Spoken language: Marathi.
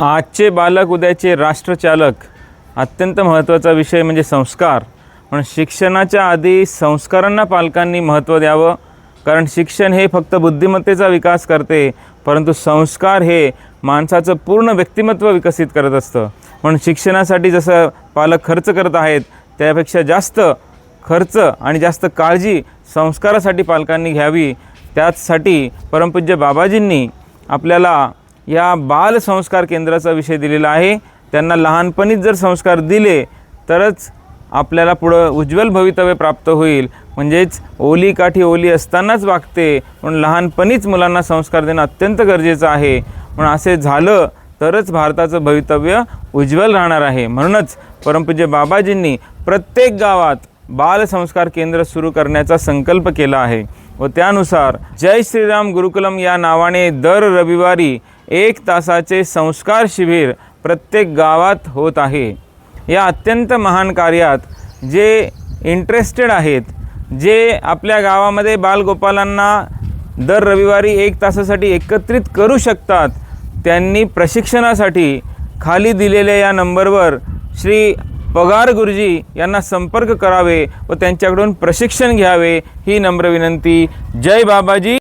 आजचे बालक उद्याचे राष्ट्रचालक. अत्यंत महत्त्वाचा विषय म्हणजे संस्कार. पण शिक्षणाच्या आधी संस्कारांना पालकांनी महत्त्व द्यावं. कारण शिक्षण हे फक्त बुद्धिमत्तेचा विकास करते परंतु संस्कार हे माणसाचं पूर्ण व्यक्तिमत्व विकसित करत असतं. म्हणून शिक्षणासाठी जसं पालक खर्च करत आहेत त्यापेक्षा जास्त खर्च आणि जास्त काळजी संस्कारासाठी पालकांनी घ्यावी. त्याचसाठी परमपूज्य बाबाजींनी आपल्याला या बालसंस्कार केंद्राचा विषय दिलेला आहे. त्यांना लहानपणीच जर संस्कार दिले तरच आपल्याला पुढं उज्ज्वल भवितव्य प्राप्त होईल. म्हणजेच ओली काठी ओली असतानाच वागते म्हणून लहानपणीच मुलांना संस्कार देणं अत्यंत गरजेचं आहे. म्हणून असे झालं तरच भारताचं भवितव्य उज्ज्वल राहणार आहे. म्हणूनच परमपूज्य बाबाजींनी प्रत्येक गावात बालसंस्कार केंद्र सुरू करण्याचा संकल्प केला आहे. व त्यानुसार जय श्रीराम गुरुकुलम या नावाने दर रविवारी एक तासाचे संस्कार शिबिर प्रत्येक गावात होत आहे. या अत्यंत महान कार्यात जे इंटरेस्टेड आहेत जे आपल्या गावामध्ये बालगोपालांना दर रविवारी एक तासासाठी एकत्रित करू शकतात त्यांनी प्रशिक्षणासाठी खाली दिलेल्या या नंबरवर श्री पगार गुरुजी यांना संपर्क करावे व त्यांच्याकडून प्रशिक्षण घ्यावे ही नम्र विनंती. जय बाबाजी!